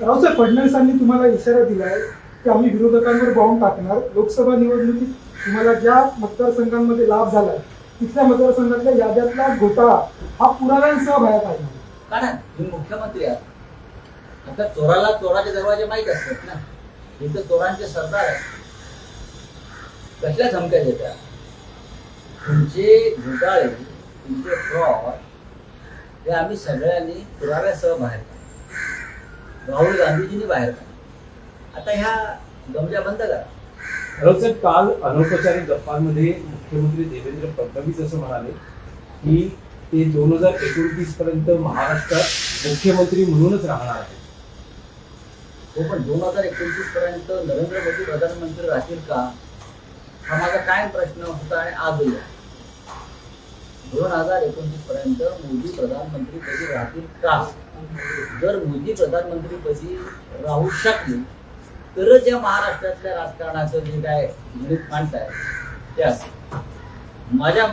रावसाहेब फडणवीसांनी तुम्हाला इशारा दिलाय की आम्ही विरोधकांवर बॉम्ब टाकणार. लोकसभा निवडणुकीत तुम्हाला ज्या मतदारसंघांमध्ये लाभ झालाय तिथल्या मतदारसंघातल्या याद्यातला घोटाळा हा पुराव्यांसह बाहेर काढणार. कारण हे मुख्यमंत्री आहेत. आता चोराला चोराचे दरवाजे माहीत असतात ना. इथं चोरांचे सरदार आहे कसल्या धमक्या देतात? तुमचे घोटाळे तुमचे फ्रॉड हे आम्ही सगळ्यांनी पुराव्यासह बाहेर काढले राहुल गांधीजींनी बाहेर काढले. आता ह्या गमजा बंद करा. रावसाहेब काल अनौपचारिक गप्पांमध्ये मुख्यमंत्री देवेंद्र फडणवीस असं म्हणाले की ते दोन हजार एकोणतीस पर्यंत महाराष्ट्रात मुख्यमंत्री म्हणूनच राहणार आहेत. हो पण दोन हजार एकोणतीस पर्यंत नरेंद्र मोदी प्रधानमंत्री राहतील का? हा माझा कायम प्रश्न होता आणि आजही आहे. दोन हजार एकोणतीस पर्यंत मोदी प्रधानमंत्री पदी राहतील का? जर मोदी प्रधानमंत्री पदी राहू शकली तरच या महाराष्ट्रातल्या राजकारणाचं जे काय गणित मांडताय ते असं माझ्या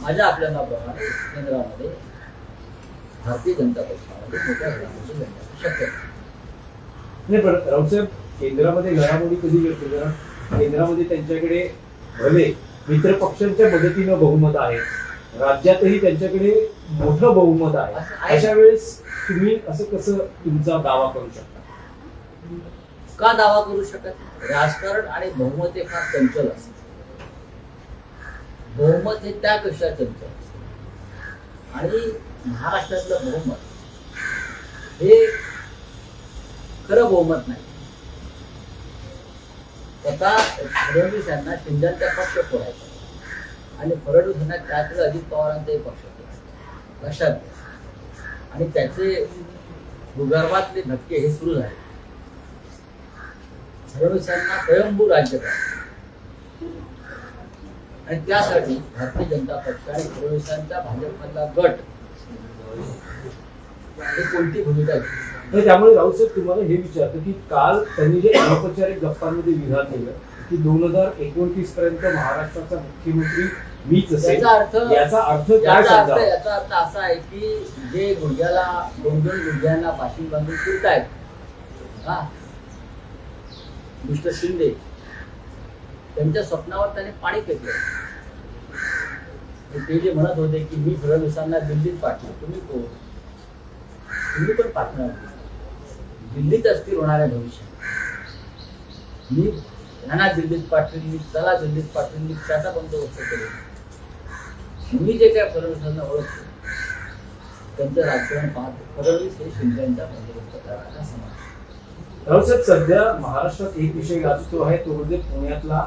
माझ्या आपल्याप्रमाणे केंद्रामध्ये भारतीय जनता पक्षामध्ये मोठ्या प्रमाणाची लढण्याची शक्यता नाही पण रावसाहेब केंद्रामध्ये घडामोडी कधी घडते? जरा केंद्रामध्ये त्यांच्याकडे भले मित्र पक्षांच्या मदतीनं बहुमत आहे राज्यातही त्यांच्याकडे मोठं बहुमत आहे. अशा वेळेस तुम्ही असं कसं तुमचा दावा करू शकता? का दावा करू शकत? राजकारण आणि बहुमत हे फार चंचल असते. बहुमत हे त्यापेक्षा चंचल असते. आणि महाराष्ट्रातलं बहुमत हे खरं बहुमत नाही. स्वतः फडणवीस यांना शिंदेचा पक्ष फोडायचा. आणि फडणवीस यांना त्यातील अजित पवारांचाही पक्ष फोडायचा. लक्षात आणि त्याचे भूगर्भातले धक्के हे सुरू झाले. फडणवीसांना स्वयंभू राज्य आणि त्यासाठी भारतीय जनता पक्ष आणि फडणवीसांचा भाजपमधला गट हे कोणती भूमिका घेतली? तर त्यामुळे राऊसाहेब तुम्हाला हे विचारतो की काल त्यांनी जे अनौपचारिक गप्पांमध्ये विधान केलं की दोन हजार एकोणतीस पर्यंत महाराष्ट्राचा मुख्यमंत्री मीच असेल. याचा अर्थ याचा अर्थ काय याचा अर्थ समजावा? याचा अर्थ असा आहे की जे गुडघ्याला दोन दोन गुडघ्यांना पाशिंग बांधून फिरतायत हा मिस्टर शिंदे त्यांच्या स्वप्नावर त्याने पाणी फेकलं आणि ते जे म्हणत होते की मी फडणवीसांना दिल्लीत पाठवतो तुम्ही कोण? तुम्ही पण पाठवणार दिल्लीत अस्थिर होणाऱ्या भविष्यात. मी नाना दिल्लीत पाठवेल चला त्याला दिल्लीत पाठवेल मी त्याचा बंदोबस्त केला मी जे काय फडणवीसांना ओळखतो त्यांचं राजकारण पाहतो. फडणवीस हे शिंदेचा बंदोबस्त करायला समजतो राऊसाहेब सध्या महाराष्ट्रात एक विषय गाजतो आहे तो म्हणजे पुण्यातला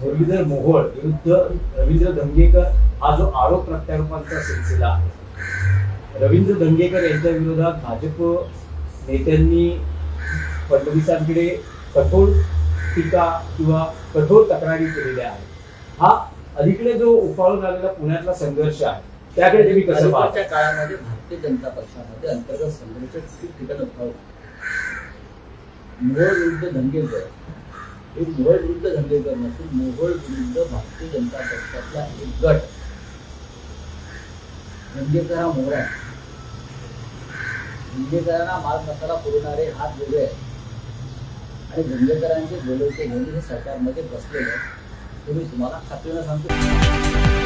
मुरलीधर मोहोळ विरुद्ध रवींद्र धंगेकर हा जो आरोप प्रत्यारोपांचा सिलसिला आहे. रवींद्र धंगेकर यांच्या विरोधात भाजप नेत्यांनी फडणवीसांकडे कठोर टीका किंवा कठोर तक्रारी केलेल्या आहेत. हा अलीकडे जो उफाळून आलेला पुण्यातला संघर्ष आहे त्याकडे तुम्ही कसं पाहता? काळामध्ये भारतीय जनता पक्षामध्ये अंतर्गत संघर्ष ठिकठिकाणी होत. मोहोळ विरुद्ध धंगेकर हे मोहोळ विरुद्ध धंगेकर नसून मोहोळ विरुद्ध भारतीय जनता पक्षातला एक गट. धंगेकर हा मोहरा आहे. धंगेकरांना माल मसाला पुरवणारे हात वेगळे आहेत. आणि धंगेकरांचे बोलवते म्हणून हे सरकारमध्ये बसलेले आहे हे मी तुम्हाला खात्रीनं सांगतो.